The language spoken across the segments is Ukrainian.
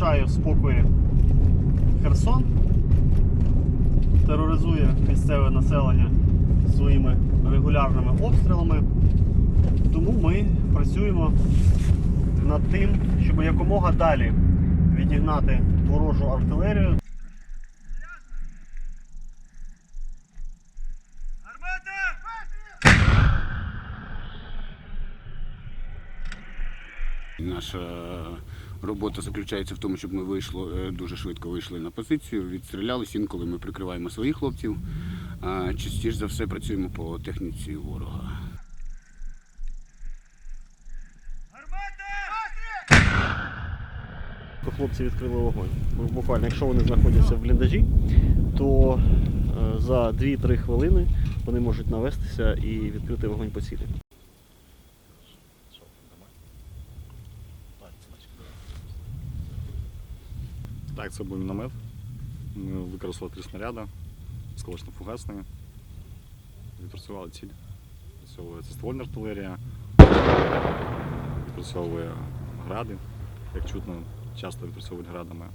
залишає в спокої Херсон, тероризує місцеве населення своїми регулярними обстрілами. Тому ми працюємо над тим, щоб якомога далі відігнати ворожу артилерію. Наша робота заключається в тому, щоб ми вийшло, е, дуже швидко вийшли на позицію, відстрілялись. Інколи ми прикриваємо своїх хлопців. А частіше за все працюємо по техніці ворога. Хлопці відкрили вогонь. Буквально, якщо вони знаходяться в бліндажі, то е, за 2-3 хвилини вони можуть навестися і відкрити вогонь по цілі. Так, це був міномет. Ми використали три снаряди, сколочно-фугасні. Відпрацювали ціль. Відпрацьовує це ствольна артилерія, відпрацьовує гради, як чутно, часто відпрацьовують градами.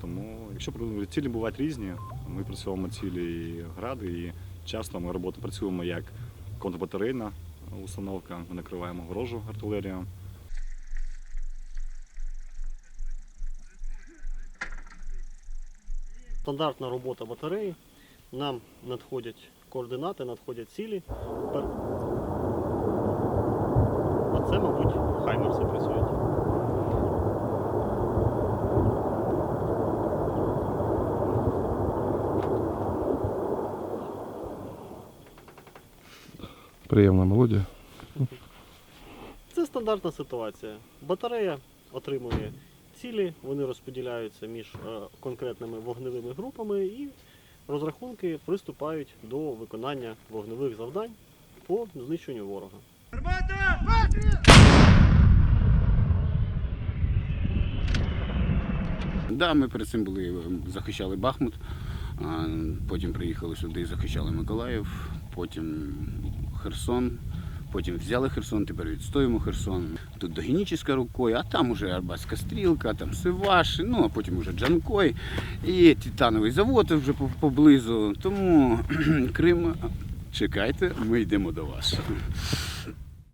Тому, якщо цілі бувають різні, ми працюємо цілі і гради, і часто ми роботу працюємо як контрбатарейна установка, ми накриваємо ворожу артилерію. Стандартна робота батареї. Нам надходять координати, надходять цілі. А це, мабуть, хаймерси працюють. Приємна мелодія. Це стандартна ситуація. Батарея отримує цілі, вони розподіляються між е, конкретними вогневими групами і розрахунки приступають до виконання вогневих завдань по знищенню ворога. Да, ми перед цим були, е, захищали Бахмут, а потім приїхали сюди і захищали Миколаїв, потім Херсон. Потім взяли Херсон, тепер відстоїмо Херсон. Тут до Генічеська рукою, а там уже Арбатська стрілка, там Сиваш, ну а потім уже Джанкой і Титановий завод вже поблизу. Тому Крим, чекайте, ми йдемо до вас.